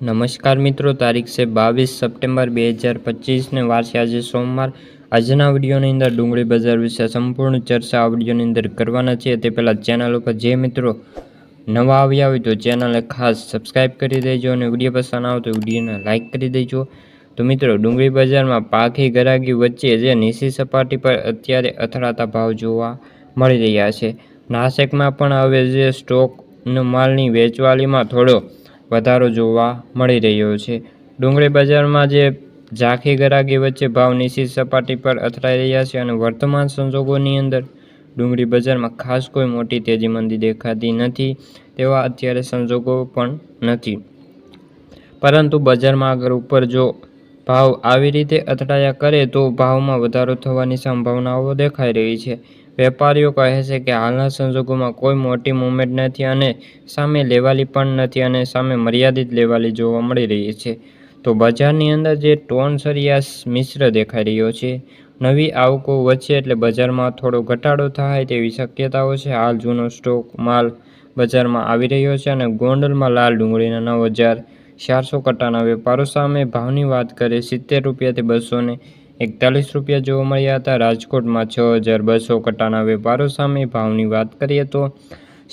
નમસ્કાર મિત્રો, તારીખ છે બાવીસ સપ્ટેમ્બર બે હજાર પચીસને વાર છે આજે સોમવાર. આજના વિડીયોની અંદર ડુંગળી બજાર વિશે સંપૂર્ણ ચર્ચા આ વિડીયોની અંદર કરવાના છે તે પહેલાં ચેનલ ઉપર જે મિત્રો નવા આવ્યા હોય તો ચેનલને ખાસ સબસ્ક્રાઈબ કરી દેજો અને વીડિયો પસંદ આવે તો વિડીયોને લાઇક કરી દેજો. તો મિત્રો, ડુંગળી બજારમાં પાકી ગરાગી વચ્ચે જે નીચી સપાટી પર અત્યારે અથડાતા ભાવ જોવા મળી રહ્યા છે. નાસિકમાં પણ હવે જે સ્ટોકનો માલની વેચવાલીમાં થોડો વધારો જોવા મળી રહ્યો છે. ડુંગળી બજારમાં જે ઝાંખી ગરાગી વચ્ચે ભાવ નીચી સપાટી પર અથડાઈ રહ્યા છે અને વર્તમાન સંજોગોની અંદર ડુંગળી બજારમાં ખાસ કોઈ મોટી તેજી મંદી દેખાતી નથી તેવા અત્યારે સંજોગો પણ નથી. પરંતુ બજારમાં આગળ ઉપર જો ભાવ આવી રીતે અથડાયા કરે તો ભાવમાં વધારો થવાની સંભાવનાઓ દેખાઈ રહી છે. વેપારીઓ કહે છે કે હાલના સંજોગોમાં કોઈ મોટી મુવમેન્ટ નથી અને સામે લેવાલી પણ નથી અને સામે મર્યાદિત લેવાલી જોવા મળી રહી છે. તો બજારની અંદર જે ટોન સરિયાસ મિશ્ર દેખાઈ રહ્યો છે. નવી આવકો વચ્ચે એટલે બજારમાં થોડો ઘટાડો થાય તેવી શક્યતાઓ છે. હાલ જૂનો સ્ટોક માલ બજારમાં આવી રહ્યો છે અને ગોંડલમાં લાલ ડુંગળીના નવ હજાર ચારસો કટ્ટાના વેપારો સામે ભાવની વાત કરીએ સિત્તેર રૂપિયાથી બસો ને એકતાલીસ રૂપિયા જોવા મળ્યા હતા. રાજકોટમાં છ હજાર બસો કટાના વેપારો સામે ભાવની વાત કરીએ તો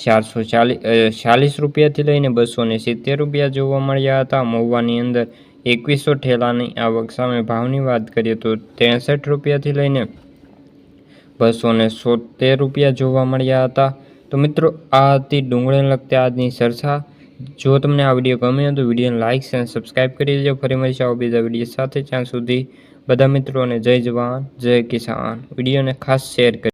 ચારસો ચાલીસ ચાલીસ રૂપિયાથી લઈને બસો સિત્તેર રૂપિયા જોવા મળ્યા હતા. મહુવાની અંદર એકવીસો ઠેલાની આવક સામે ભાવની વાત કરીએ તો ત્રેસઠ રૂપિયાથી લઈને બસો ને સોતેર રૂપિયા જોવા મળ્યા હતા. તો મિત્રો, આ હતી ડુંગળીને લગતી આજની ચર્ચા. જો તમને આ વીડિયો ગમ્યો તો વિડીયોને લાઇક અને સબસ્ક્રાઈબ કરી દેજો. ફરી મળીશું આવા બીજા વીડિયો સાથે. ત્યાં સુધી બધા મિત્રોને જય જવાન જય કિસાન. વિડીયોને ખાસ શેર કરી